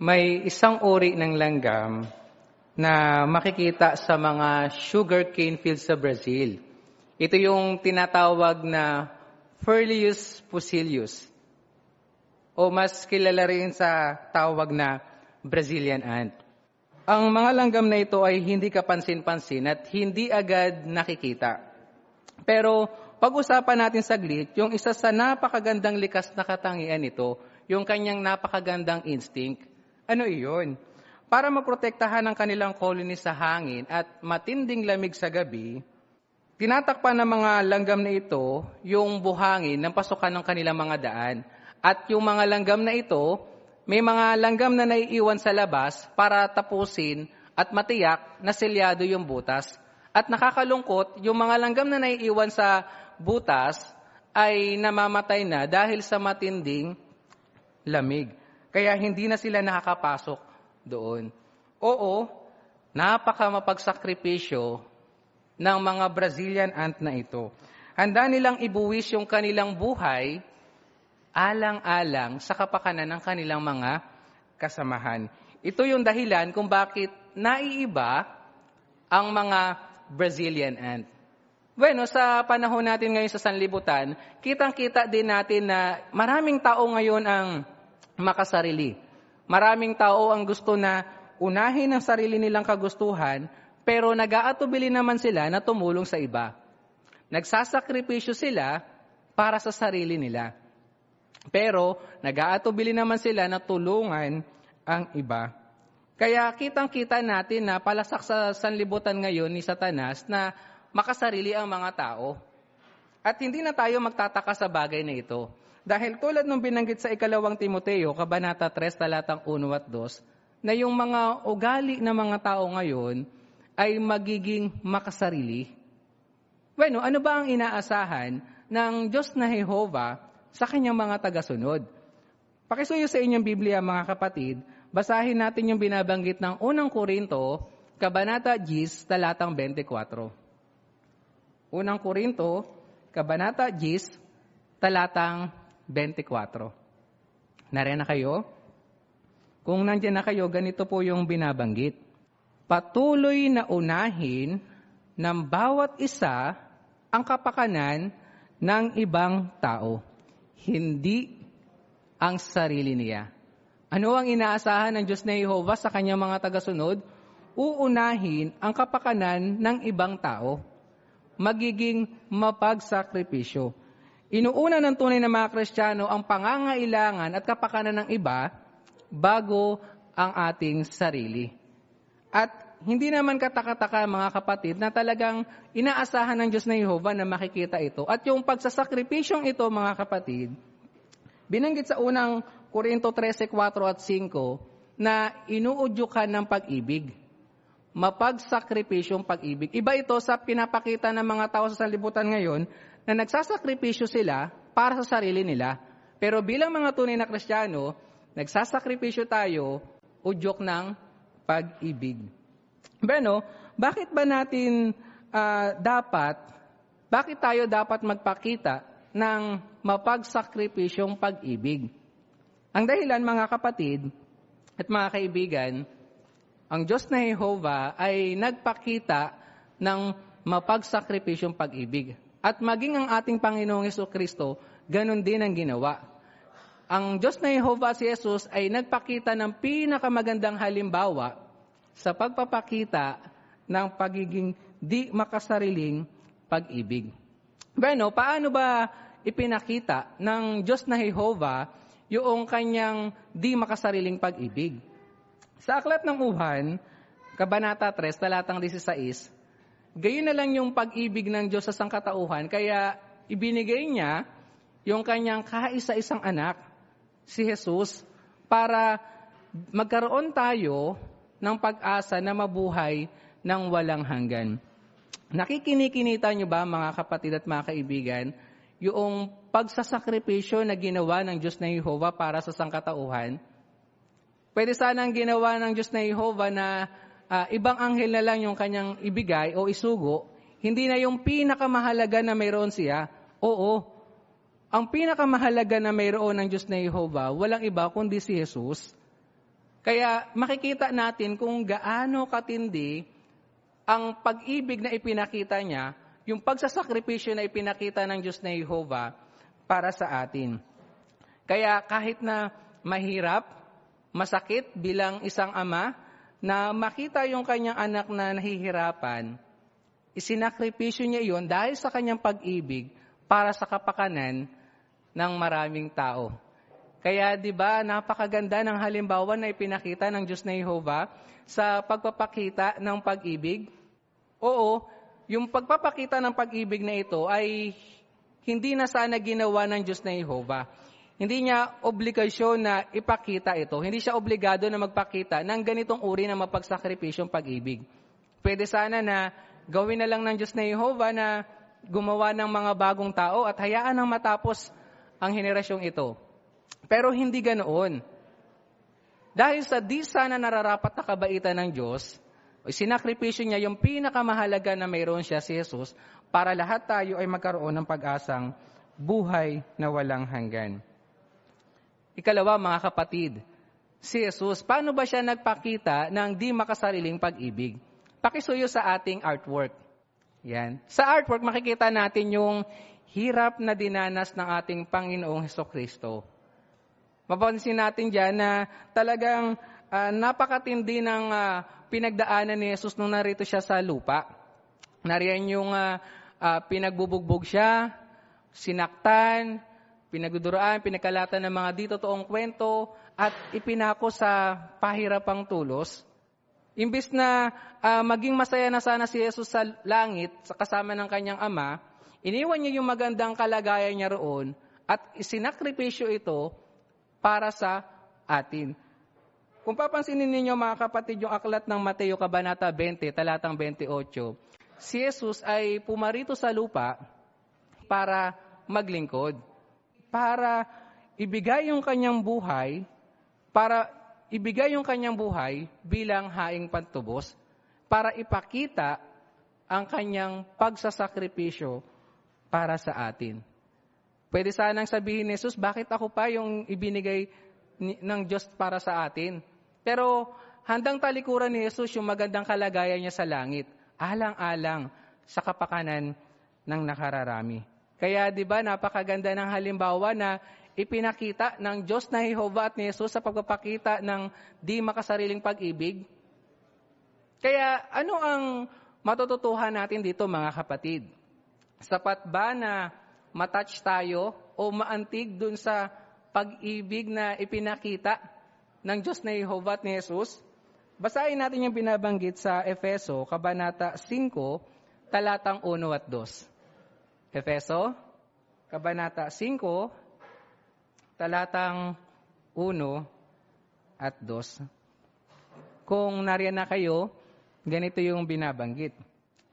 May isang uri ng langgam na makikita sa mga sugarcane fields sa Brazil. Ito yung tinatawag na Furlius pusilius o mas kilala rin sa tawag na Brazilian ant. Ang mga langgam na ito ay hindi kapansin-pansin at hindi agad nakikita. Pero pag-usapan natin saglit yung isa sa napakagandang likas na katangian nito, yung kanyang napakagandang instinct. Ano iyon? Para maprotektahan ang kanilang colony sa hangin at matinding lamig sa gabi, tinatakpan ng mga langgam na ito yung buhangin ng pasukan ng kanilang mga daan. At yung mga langgam na ito, may mga langgam na naiiwan sa labas para tapusin at matiyak na selyado yung butas. At nakakalungkot, yung mga langgam na naiiwan sa butas ay namamatay na dahil sa matinding lamig. Kaya hindi na sila nakakapasok doon. Oo, napaka mapagsakripisyo ng mga Brazilian ant na ito. Handa nilang ibuwis yung kanilang buhay alang-alang sa kapakanan ng kanilang mga kasamahan. Ito yung dahilan kung bakit naiiba ang mga Brazilian ant. Bueno, sa panahon natin ngayon sa sanlibutan, kitang-kita din natin na maraming tao ngayon ang makasarili. Maraming tao ang gusto na unahin ang sarili nilang kagustuhan, pero nag-aatubili naman sila na tumulong sa iba. Nagsasakripisyo sila para sa sarili nila. Pero nag-aatubili naman sila na tulungan ang iba. Kaya kitang-kita natin na palasak sa sanlibutan ngayon ni Satanas na makasarili ang mga tao. At hindi na tayo magtataka sa bagay na ito. Dahil tulad nung binanggit sa ikalawang Timoteo, Kabanata 3, talatang 1 at 2, na yung mga ugali ng mga tao ngayon ay magiging makasarili. Bueno, ano ba ang inaasahan ng Diyos na Jehova sa kanyang mga tagasunod? Pakisuyo sa inyong Biblia, mga kapatid, basahin natin yung binabanggit ng unang Korinto, Kabanata 10, talatang 24. Unang Korinto, Kabanata 10, talatang 24. Nariyan na kayo? Kung nandiyan na kayo, ganito po yung binabanggit. Patuloy na unahin ng bawat isa ang kapakanan ng ibang tao, hindi ang sarili niya. Ano ang inaasahan ng Diyos na Jehovah sa kanyang mga tagasunod? Uunahin ang kapakanan ng ibang tao. Magiging mapagsakripisyo. Inuuna ng tunay na mga Kristiyano ang pangangailangan at kapakanan ng iba bago ang ating sarili. At hindi naman katakataka mga kapatid na talagang inaasahan ng Diyos na Jehovah na makikita ito. At yung pagsasakripisyong ito mga kapatid, binanggit sa unang Korinto 13, 4 at 5 na inuudyukan ng pag-ibig. Mapagsakripisyong pag-ibig. Iba ito sa pinapakita ng mga tao sa sanlibutan ngayon na nagsasakripisyo sila para sa sarili nila. Pero bilang mga tunay na Kristiyano, nagsasakripisyo tayo udyok ng pag-ibig. Bueno, bakit ba natin uh, dapat, bakit tayo dapat magpakita ng mapagsakripisyong pag-ibig? Ang dahilan mga kapatid at mga kaibigan, ang Diyos na Jehovah ay nagpakita ng mapagsakripisyong pag-ibig. At maging ang ating Panginoong Yeso Kristo, ganun din ang ginawa. Ang Diyos na Jehovah si Jesus ay nagpakita ng pinakamagandang halimbawa sa pagpapakita ng pagiging di makasariling pag-ibig. Bueno, paano ba ipinakita ng Diyos na Jehovah yung kanyang di makasariling pag-ibig? Sa Aklat ng Uhan, Kabanata 3, talatang 16, gayon na lang yung pag-ibig ng Diyos sa sangkatauhan, kaya ibinigay niya yung kanyang kaisa-isang anak, si Jesus, para magkaroon tayo ng pag-asa na mabuhay ng walang hanggan. Nakikinikinita niyo ba mga kapatid at mga kaibigan, yung pagsasakripisyo na ginawa ng Diyos na Jehovah para sa sangkatauhan? Pwede sanang ginawa ng Diyos na Jehovah na uh, ibang anghel na lang yung kanyang ibigay o isugo, hindi na yung pinakamahalaga na mayroon siya. Oo, ang pinakamahalaga na mayroon ng Diyos na Jehovah, walang iba kundi si Jesus. Kaya makikita natin kung gaano katindi ang pag-ibig na ipinakita niya, yung pagsasakripisyo na ipinakita ng Diyos na Jehovah para sa atin. Kaya kahit na mahirap, masakit bilang isang ama, na makita yung kanyang anak na nahihirapan, isinakripisyo niya yon dahil sa kanyang pag-ibig para sa kapakanan ng maraming tao. Kaya 'di ba, napakaganda ng halimbawa na ipinakita ng Diyos na Jehovah sa pagpapakita ng pag-ibig. Oo, yung pagpapakita ng pag-ibig na ito ay hindi na sana ginawa ng Diyos na Jehovah. Hindi niya obligasyon na ipakita ito. Hindi siya obligado na magpakita ng ganitong uri ng mapagsakripisyong pag-ibig. Pwede sana na gawin na lang ng Diyos na Jehovah na gumawa ng mga bagong tao at hayaan nang matapos ang henerasyong ito. Pero hindi ganoon. Dahil sa di sana nararapat na kabaitan ng Diyos, sinakripisyo niya yung pinakamahalaga na mayroon siya si Jesus para lahat tayo ay magkaroon ng pag-asang buhay na walang hanggan. Ikalawa, mga kapatid, si Jesus, paano ba siya nagpakita ng di makasariling pag-ibig? Pakisuyo sa ating artwork. Yan. Sa artwork, makikita natin yung hirap na dinanas ng ating Panginoong Heso Kristo. Mapansin natin dyan na talagang uh, napakatindi ng uh, pinagdaanan ni Jesus nung narito siya sa lupa. Nariyan yung uh, uh, pinagbubugbog siya, sinaktan, pinagduduraan, pinagkalatan ng mga di totoong kwento, at ipinako sa pahirapang tulos. Imbis na uh, maging masaya na sana si Jesus sa langit, sa kasama ng kanyang ama, iniwan niya yung magandang kalagayan niya roon at isinakripisyo ito para sa atin. Kung papansinin ninyo mga kapatid yung aklat ng Mateo Kabanata 20, talatang 28, si Jesus ay pumarito sa lupa para maglingkod. Para ibigay yung kanyang buhay, para ibigay yung kanyang buhay bilang haing pantubos, para ipakita ang kanyang pagsasakripisyo para sa atin. Pwede sanang sabihin ni Jesus, bakit ako pa yung ibinigay ng Diyos para sa atin? Pero handang talikuran ni Jesus yung magandang kalagayan niya sa langit, alang-alang sa kapakanan ng nakararami. Kaya 'di ba napakaganda ng halimbawa na ipinakita ng Diyos na Jehovah at ni Jesus sa pagpapakita ng di makasariling pag-ibig. Kaya ano ang matututuhan natin dito mga kapatid? Sapat ba na matouch tayo o maantig dun sa pag-ibig na ipinakita ng Diyos na Jehovah at ni Jesus? Basahin natin yung binabanggit sa Efeso, Kabanata 5, talatang 1 at 2. Efeso, Kabanata 5, talatang 1 at 2. Kung nariyan na kayo, ganito yung binabanggit.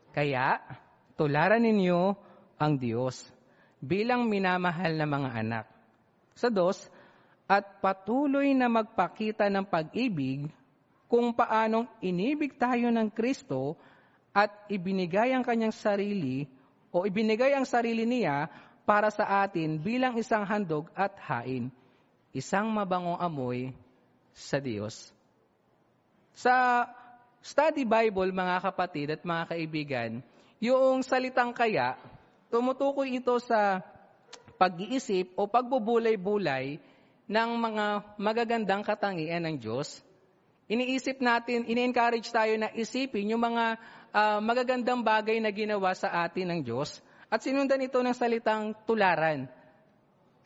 Kaya, tularan ninyo ang Diyos bilang minamahal na mga anak. Sa dos, at patuloy na magpakita ng pag-ibig kung paanong inibig tayo ng Kristo at ibinigay ang kanyang sarili o ibinigay ang sarili niya para sa atin bilang isang handog at hain, isang mabangong amoy sa Diyos. Sa study Bible, mga kapatid at mga kaibigan, yung salitang kaya Tumutukoy ito sa pag-iisip o pagbubulay-bulay ng mga magagandang katangian ng Diyos. Iniisip natin, ini-encourage tayo na isipin yung mga uh, magagandang bagay na ginawa sa atin ng Diyos at sinundan ito ng salitang tularan.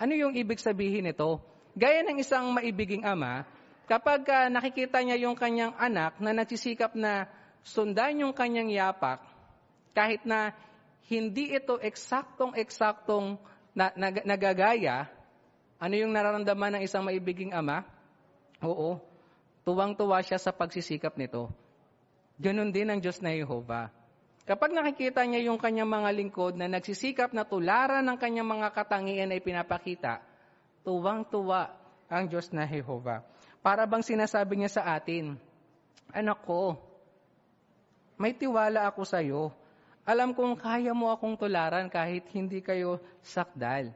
Ano yung ibig sabihin nito? Gaya ng isang maibiging ama, kapag uh, nakikita niya yung kanyang anak na nagsisikap na sundan yung kanyang yapak, kahit na hindi ito eksaktong-eksaktong na, nag, nagagaya, ano yung nararamdaman ng isang maibiging ama? Oo, tuwang-tuwa siya sa pagsisikap nito. Ganon din ang Diyos na Jehovah. Kapag nakikita niya yung kanyang mga lingkod na nagsisikap na tularan ng kanyang mga katangian na ipinapakita, tuwang-tuwa ang Diyos na Jehovah. Para bang sinasabi niya sa atin, Anak ko, may tiwala ako sa iyo alam kong kaya mo akong tularan kahit hindi kayo sakdal.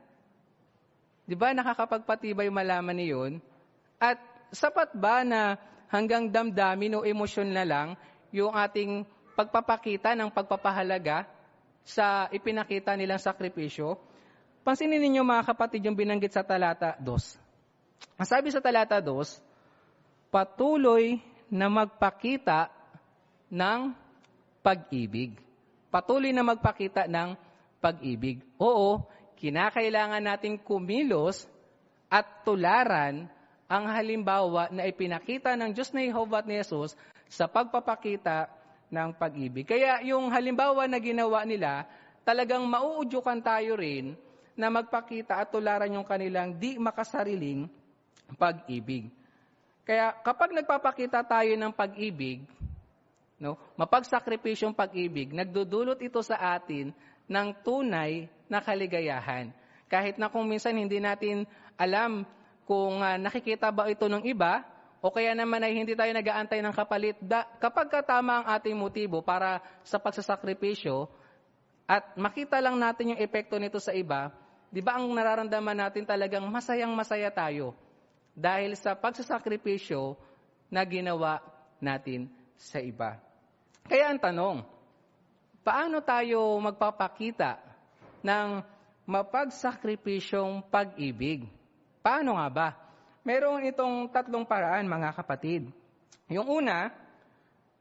Di ba nakakapagpatibay malaman niyon? At sapat ba na hanggang damdamin o emosyon na lang yung ating pagpapakita ng pagpapahalaga sa ipinakita nilang sakripisyo. Pansinin ninyo mga kapatid yung binanggit sa talata 2. Ang sabi sa talata 2, patuloy na magpakita ng pag-ibig. Patuloy na magpakita ng pag-ibig. Oo, kinakailangan nating kumilos at tularan ang halimbawa na ipinakita ng Diyos na Jehovah at ni Jesus sa pagpapakita ng pag-ibig. Kaya yung halimbawa na ginawa nila, talagang mauudyukan tayo rin na magpakita at tularan yung kanilang di makasariling pag-ibig. Kaya kapag nagpapakita tayo ng pag-ibig, no, mapagsakripisyong pag-ibig, nagdudulot ito sa atin ng tunay na kaligayahan. Kahit na kung minsan hindi natin alam kung uh, nakikita ba ito ng iba, o kaya naman ay hindi tayo nag-aantay ng kapalit. Da, kapag katama ang ating motibo para sa pagsasakripisyo, at makita lang natin yung epekto nito sa iba, di ba ang nararamdaman natin talagang masayang masaya tayo dahil sa pagsasakripisyo na ginawa natin sa iba. Kaya ang tanong, paano tayo magpapakita ng mapagsakripisyong pag-ibig? Paano nga ba? Meron itong tatlong paraan, mga kapatid. Yung una,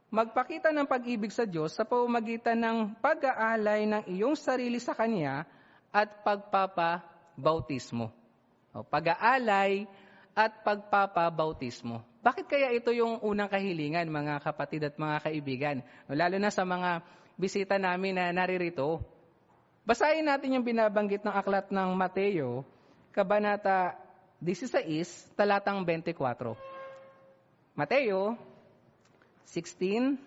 magpakita ng pag-ibig sa Diyos sa pamamagitan ng pag-aalay ng iyong sarili sa Kanya at pagpapabautismo. O, pag-aalay at pagpapabautismo. Bakit kaya ito yung unang kahilingan, mga kapatid at mga kaibigan? Lalo na sa mga bisita namin na naririto. Basahin natin yung binabanggit ng aklat ng Mateo, Kabanata 16, talatang 24. Mateo 16,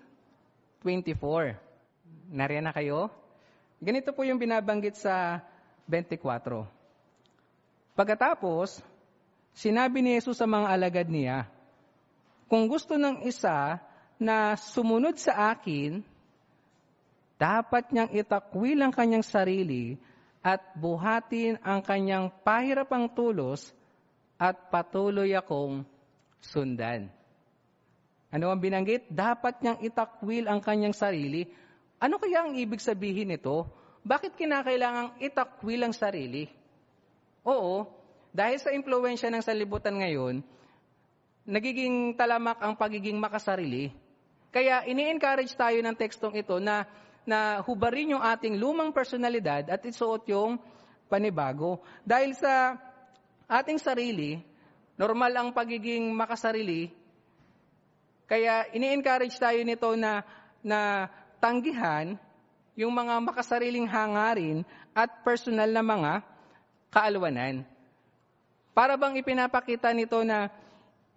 24. Nariyan na kayo? Ganito po yung binabanggit sa 24. Pagkatapos, sinabi ni Jesus sa mga alagad niya, kung gusto ng isa na sumunod sa akin, dapat niyang itakwil ang kanyang sarili at buhatin ang kanyang pahirapang tulos at patuloy akong sundan. Ano ang binanggit? Dapat niyang itakwil ang kanyang sarili. Ano kaya ang ibig sabihin nito? Bakit kinakailangang itakwil ang sarili? Oo, dahil sa impluensya ng salibutan ngayon, nagiging talamak ang pagiging makasarili. Kaya ini-encourage tayo ng tekstong ito na, na hubarin yung ating lumang personalidad at isuot yung panibago. Dahil sa ating sarili, normal ang pagiging makasarili, kaya ini-encourage tayo nito na, na tanggihan yung mga makasariling hangarin at personal na mga kaalwanan. Para bang ipinapakita nito na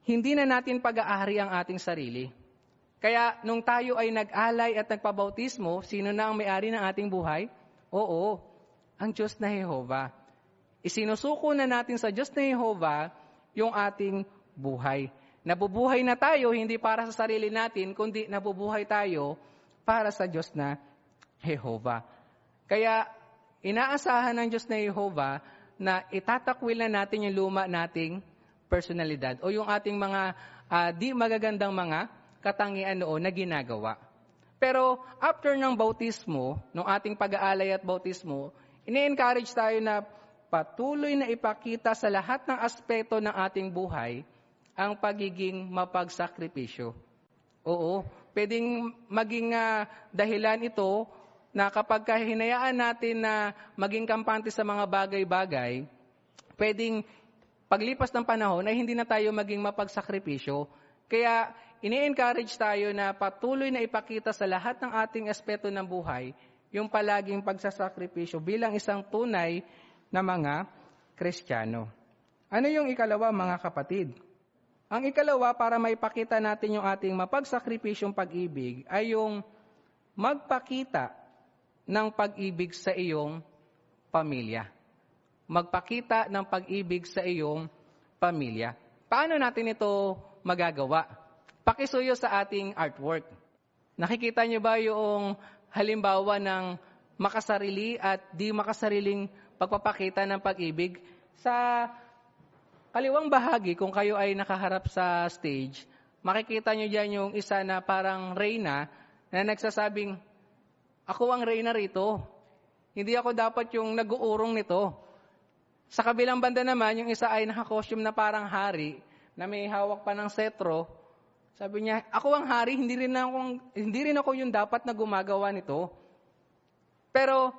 hindi na natin pag-aari ang ating sarili. Kaya nung tayo ay nag-alay at nagpabautismo, sino na ang may-ari ng ating buhay? Oo, ang Diyos na Jehova. Isinusuko na natin sa Diyos na Jehova yung ating buhay. Nabubuhay na tayo hindi para sa sarili natin, kundi nabubuhay tayo para sa Diyos na Jehova. Kaya inaasahan ng Diyos na Jehova na itatakwil na natin yung luma nating personalidad o yung ating mga uh, di magagandang mga katangian noon na ginagawa. Pero after ng bautismo, ng ating pag-aalay at bautismo, ini-encourage tayo na patuloy na ipakita sa lahat ng aspeto ng ating buhay ang pagiging mapagsakripisyo. Oo, pwedeng maging uh, dahilan ito na kapag kahinayaan natin na maging kampante sa mga bagay-bagay, pwedeng paglipas ng panahon ay hindi na tayo maging mapagsakripisyo. Kaya ini-encourage tayo na patuloy na ipakita sa lahat ng ating aspeto ng buhay yung palaging pagsasakripisyo bilang isang tunay na mga Kristiyano. Ano yung ikalawa mga kapatid? Ang ikalawa para maipakita natin yung ating mapagsakripisyong pag-ibig ay yung magpakita ng pag-ibig sa iyong pamilya magpakita ng pag-ibig sa iyong pamilya. Paano natin ito magagawa? Pakisuyo sa ating artwork. Nakikita niyo ba yung halimbawa ng makasarili at di makasariling pagpapakita ng pag-ibig? Sa kaliwang bahagi, kung kayo ay nakaharap sa stage, makikita nyo dyan yung isa na parang reyna na nagsasabing, ako ang reyna rito. Hindi ako dapat yung nag-uurong nito. Sa kabilang banda naman, yung isa ay nakakostume na parang hari, na may hawak pa ng setro. Sabi niya, ako ang hari, hindi rin ako, hindi rin ako yung dapat na gumagawa nito. Pero,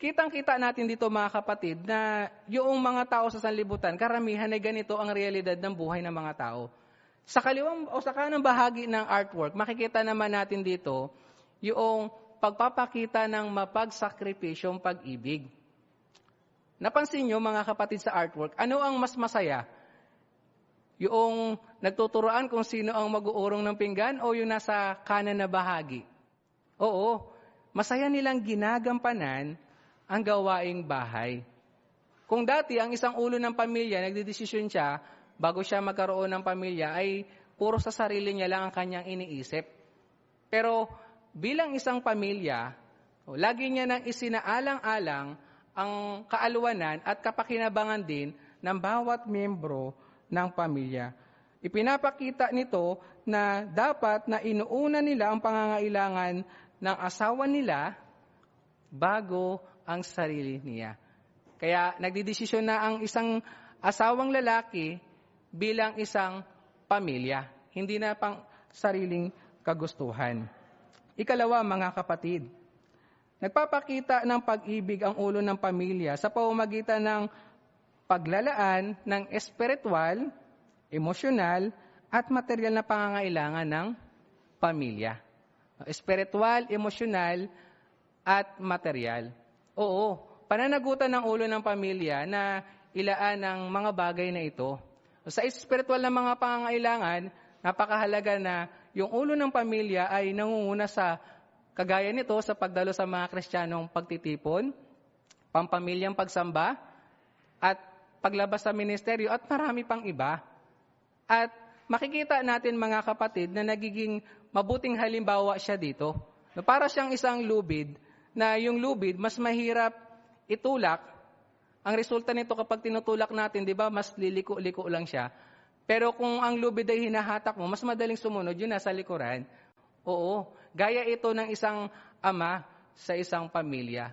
kitang-kita natin dito mga kapatid na yung mga tao sa sanlibutan, karamihan ay ganito ang realidad ng buhay ng mga tao. Sa kaliwang o sa kanang bahagi ng artwork, makikita naman natin dito yung pagpapakita ng mapagsakripisyong pag-ibig. Napansin nyo mga kapatid sa artwork, ano ang mas masaya? Yung nagtuturoan kung sino ang mag-uurong ng pinggan o yung nasa kanan na bahagi? Oo, masaya nilang ginagampanan ang gawaing bahay. Kung dati ang isang ulo ng pamilya, nagdidesisyon siya, bago siya magkaroon ng pamilya, ay puro sa sarili niya lang ang kanyang iniisip. Pero bilang isang pamilya, lagi niya nang isinaalang-alang ang kaalwanan at kapakinabangan din ng bawat miyembro ng pamilya. Ipinapakita nito na dapat na inuuna nila ang pangangailangan ng asawa nila bago ang sarili niya. Kaya nagdidesisyon na ang isang asawang lalaki bilang isang pamilya, hindi na pang sariling kagustuhan. Ikalawa, mga kapatid, nagpapakita ng pag-ibig ang ulo ng pamilya sa pamamagitan ng paglalaan ng espiritual, emosyonal, at material na pangangailangan ng pamilya. Espiritual, emosyonal, at material. Oo, pananagutan ng ulo ng pamilya na ilaan ng mga bagay na ito. Sa espiritual na mga pangangailangan, napakahalaga na yung ulo ng pamilya ay nangunguna sa kagaya nito sa pagdalo sa mga kristyanong pagtitipon, pampamilyang pagsamba, at paglabas sa ministeryo at marami pang iba. At makikita natin mga kapatid na nagiging mabuting halimbawa siya dito. Na para siyang isang lubid na yung lubid mas mahirap itulak. Ang resulta nito kapag tinutulak natin, di ba, mas liliko-liko lang siya. Pero kung ang lubid ay hinahatak mo, mas madaling sumunod, yun nasa likuran. Oo, gaya ito ng isang ama sa isang pamilya.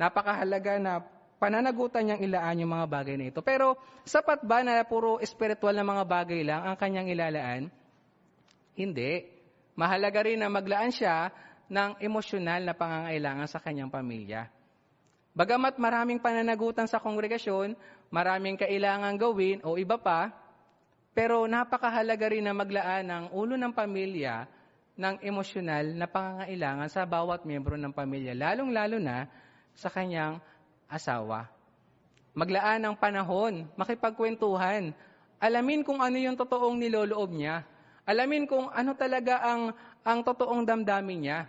Napakahalaga na pananagutan niyang ilaan yung mga bagay na ito. Pero sapat ba na puro espiritual na mga bagay lang ang kanyang ilalaan? Hindi. Mahalaga rin na maglaan siya ng emosyonal na pangangailangan sa kanyang pamilya. Bagamat maraming pananagutan sa kongregasyon, maraming kailangan gawin o iba pa, pero napakahalaga rin na maglaan ng ulo ng pamilya ng emosyonal na pangangailangan sa bawat miyembro ng pamilya, lalong-lalo na sa kanyang asawa. Maglaan ng panahon, makipagkwentuhan, alamin kung ano yung totoong niloloob niya. Alamin kung ano talaga ang, ang totoong damdamin niya.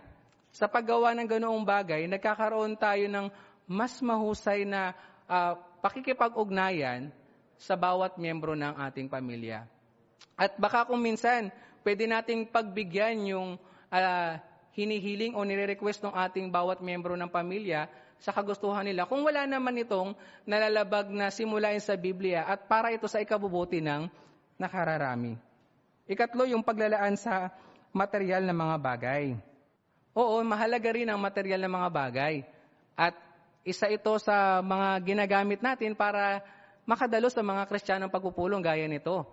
Sa paggawa ng ganoong bagay, nagkakaroon tayo ng mas mahusay na uh, pakikipag-ugnayan sa bawat miyembro ng ating pamilya. At baka kung minsan, pwede nating pagbigyan yung uh, hinihiling o nire-request ng ating bawat miyembro ng pamilya sa kagustuhan nila kung wala naman itong nalalabag na simulain sa Biblia at para ito sa ikabubuti ng nakararami. Ikatlo, yung paglalaan sa material na mga bagay. Oo, mahalaga rin ang material na mga bagay. At isa ito sa mga ginagamit natin para makadalo sa mga kristyanong pagpupulong gaya nito.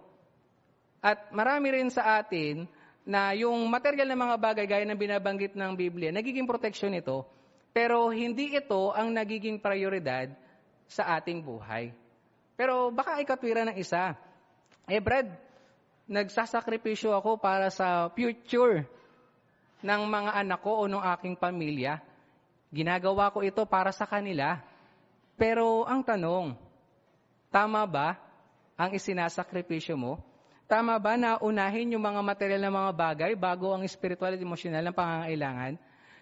At marami rin sa atin na yung material na mga bagay gaya ng binabanggit ng Biblia, nagiging proteksyon ito pero hindi ito ang nagiging prioridad sa ating buhay. Pero baka ay katwira ng isa. Eh Brad, nagsasakripisyo ako para sa future ng mga anak ko o ng aking pamilya. Ginagawa ko ito para sa kanila. Pero ang tanong, tama ba ang isinasakripisyo mo? Tama ba na unahin yung mga material na mga bagay bago ang spiritual at emosyonal na pangangailangan?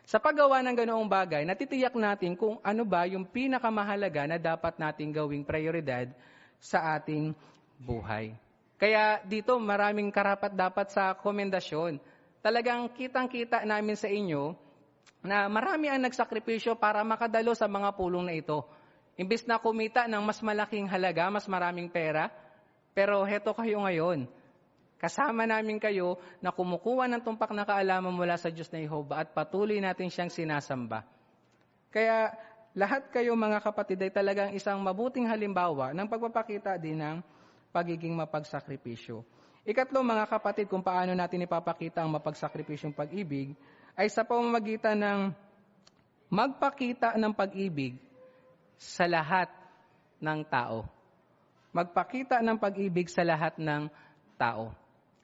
Sa paggawa ng ganoong bagay, natitiyak natin kung ano ba yung pinakamahalaga na dapat nating gawing prioridad sa ating buhay. Kaya dito maraming karapat dapat sa komendasyon. Talagang kitang-kita namin sa inyo na marami ang nagsakripisyo para makadalo sa mga pulong na ito. Imbis na kumita ng mas malaking halaga, mas maraming pera, pero heto kayo ngayon. Kasama namin kayo na kumukuha ng tumpak na kaalaman mula sa Diyos na Jehovah at patuloy natin siyang sinasamba. Kaya lahat kayo mga kapatid ay talagang isang mabuting halimbawa ng pagpapakita din ng pagiging mapagsakripisyo. Ikatlo mga kapatid kung paano natin ipapakita ang mapagsakripisyong pag-ibig ay sa pamamagitan ng magpakita ng pag-ibig sa lahat ng tao. Magpakita ng pag-ibig sa lahat ng tao.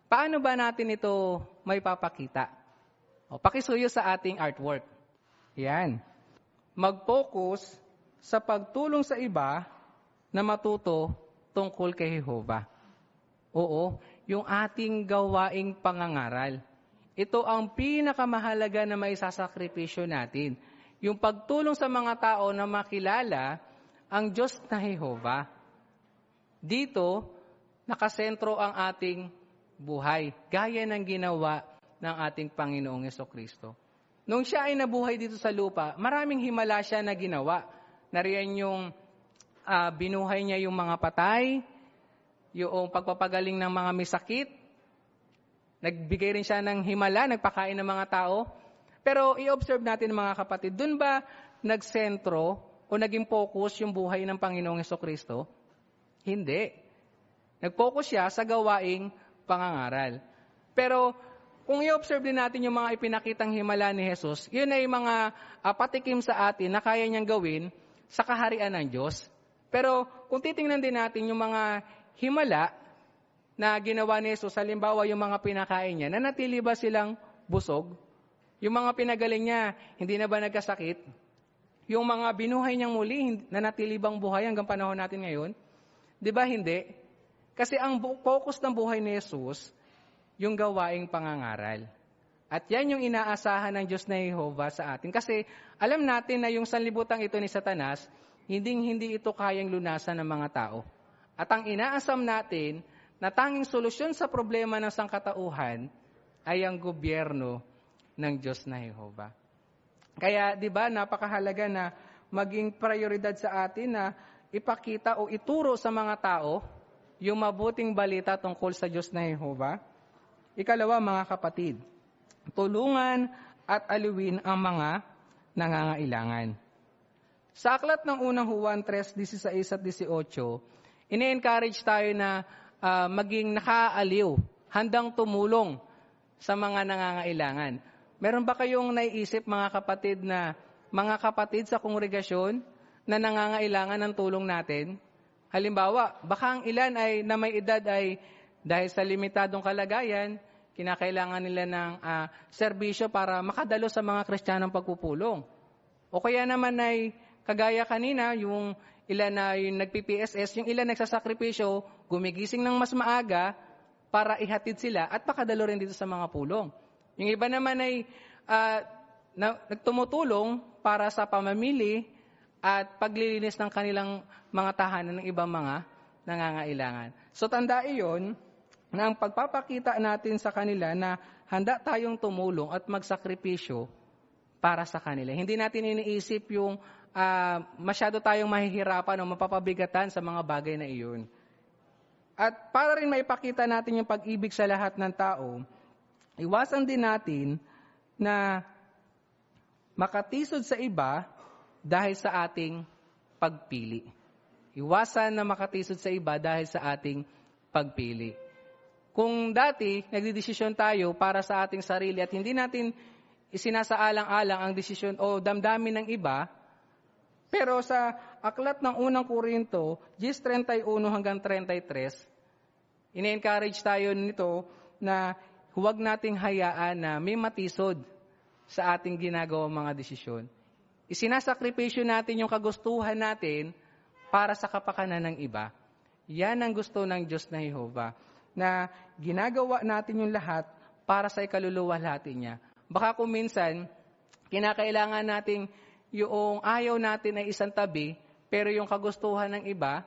Paano ba natin ito may papakita? O, pakisuyo sa ating artwork. Yan. Mag-focus sa pagtulong sa iba na matuto tungkol kay Jehovah. Oo, yung ating gawaing pangangaral. Ito ang pinakamahalaga na may sasakripisyo natin. Yung pagtulong sa mga tao na makilala ang Diyos na Jehovah. Dito, nakasentro ang ating buhay, gaya ng ginawa ng ating Panginoong Yeso Kristo. Nung siya ay nabuhay dito sa lupa, maraming himala siya na ginawa. Nariyan yung uh, binuhay niya yung mga patay, yung pagpapagaling ng mga misakit, nagbigay rin siya ng himala, nagpakain ng mga tao. Pero i-observe natin mga kapatid, dun ba nagsentro o naging focus yung buhay ng Panginoong Yeso Kristo? Hindi. Nag-focus siya sa gawaing pangangaral. Pero kung i-observe din natin yung mga ipinakitang himala ni Jesus, yun ay mga uh, patikim sa atin na kaya niyang gawin sa kaharian ng Diyos. Pero kung titingnan din natin yung mga himala na ginawa ni Jesus, halimbawa yung mga pinakain niya, nanatili ba silang busog? Yung mga pinagaling niya, hindi na ba nagkasakit? Yung mga binuhay niyang muli, nanatili bang buhay hanggang panahon natin ngayon? Di ba hindi? Kasi ang focus ng buhay ni Jesus, yung gawaing pangangaral. At yan yung inaasahan ng Diyos na Jehovah sa atin. Kasi alam natin na yung sanlibutan ito ni Satanas, hindi hindi ito kayang lunasan ng mga tao. At ang inaasam natin na tanging solusyon sa problema ng sangkatauhan ay ang gobyerno ng Diyos na Jehovah. Kaya, di ba, napakahalaga na maging prioridad sa atin na ipakita o ituro sa mga tao yung mabuting balita tungkol sa Diyos na Jehovah. Ikalawa, mga kapatid, tulungan at aliwin ang mga nangangailangan. Sa aklat ng unang Juan 3, 16 at 18, ine-encourage tayo na uh, maging nakaaliw, handang tumulong sa mga nangangailangan. Meron ba kayong naiisip mga kapatid na mga kapatid sa kongregasyon na nangangailangan ng tulong natin? Halimbawa, baka ang ilan ay na may edad ay dahil sa limitadong kalagayan, kinakailangan nila ng uh, serbisyo para makadalo sa mga kristyanong pagpupulong. O kaya naman ay kagaya kanina, yung ilan na yung nagpi-PSS, yung ilan nagsasakripisyo, gumigising ng mas maaga para ihatid sila at pakadalo rin dito sa mga pulong. Yung iba naman ay uh, na, nagtumutulong para sa pamamili at paglilinis ng kanilang mga tahanan ng ibang mga nangangailangan. So tanda iyon na ang pagpapakita natin sa kanila na handa tayong tumulong at magsakripisyo para sa kanila. Hindi natin iniisip yung uh, masyado tayong mahihirapan o mapapabigatan sa mga bagay na iyon. At para rin maipakita natin yung pag-ibig sa lahat ng tao, iwasan din natin na makatisod sa iba dahil sa ating pagpili. Iwasan na makatisod sa iba dahil sa ating pagpili. Kung dati, nagdidesisyon tayo para sa ating sarili at hindi natin isinasaalang-alang ang desisyon o damdamin ng iba, pero sa aklat ng unang Korinto, 10.31 hanggang 33, ine-encourage tayo nito na huwag nating hayaan na may matisod sa ating ginagawang mga desisyon. Isinasakripisyo natin yung kagustuhan natin para sa kapakanan ng iba. Yan ang gusto ng Diyos na Jehovah, na ginagawa natin yung lahat para sa ikaluluwa natin niya. Baka kung minsan, kinakailangan nating yung ayaw natin ay isang tabi, pero yung kagustuhan ng iba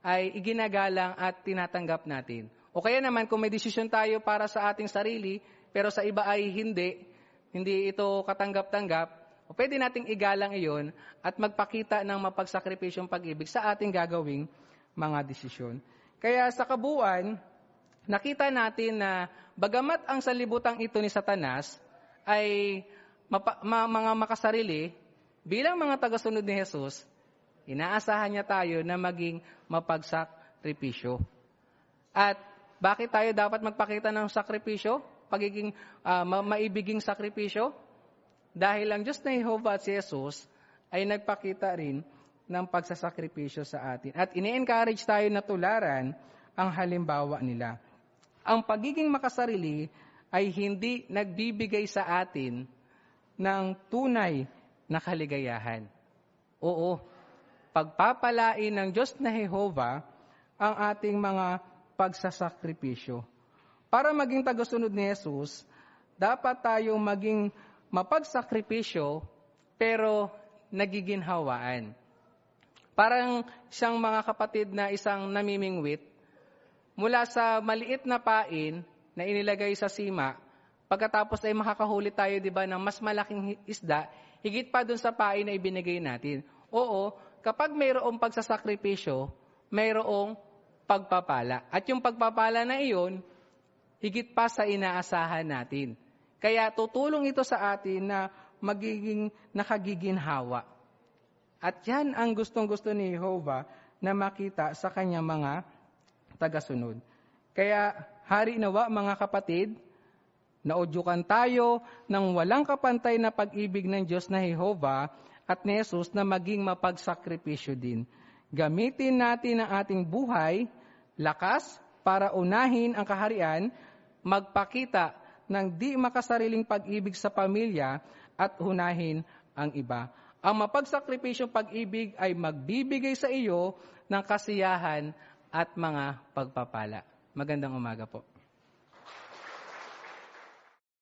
ay iginagalang at tinatanggap natin. O kaya naman kung may desisyon tayo para sa ating sarili, pero sa iba ay hindi, hindi ito katanggap-tanggap, o pwede nating igalang iyon at magpakita ng mapagsakripisyong pag-ibig sa ating gagawing mga desisyon. Kaya sa kabuuan, nakita natin na bagamat ang salibutang ito ni Satanas ay mapa- ma- mga makasarili, bilang mga tagasunod ni Jesus, inaasahan niya tayo na maging mapagsakripisyo. At bakit tayo dapat magpakita ng sakripisyo? Pagiging ah, ma- maibiging sakripisyo? Dahil ang Diyos na Jehovah at si Jesus ay nagpakita rin ng pagsasakripisyo sa atin. At ini-encourage tayo na tularan ang halimbawa nila. Ang pagiging makasarili ay hindi nagbibigay sa atin ng tunay na kaligayahan. Oo, pagpapalain ng Diyos na Jehovah ang ating mga pagsasakripisyo. Para maging tagasunod ni Jesus, dapat tayong maging mapagsakripisyo pero nagiginhawaan. Parang siyang mga kapatid na isang namimingwit, mula sa maliit na pain na inilagay sa sima, pagkatapos ay makakahuli tayo, di ba, ng mas malaking isda, higit pa dun sa pain na ibinigay natin. Oo, kapag mayroong pagsasakripisyo, mayroong pagpapala. At yung pagpapala na iyon, higit pa sa inaasahan natin. Kaya tutulong ito sa atin na magiging nakagiginhawa. At yan ang gustong-gusto ni Jehovah na makita sa kanyang mga tagasunod. Kaya hari nawa mga kapatid, naudyukan tayo ng walang kapantay na pag-ibig ng Diyos na Jehovah at ni Jesus na maging mapagsakripisyo din. Gamitin natin ang ating buhay, lakas, para unahin ang kaharian, magpakita ng di makasariling pag-ibig sa pamilya at unahin ang iba. Ang mapagsakripisyong pag-ibig ay magbibigay sa iyo ng kasiyahan at mga pagpapala. Magandang umaga po.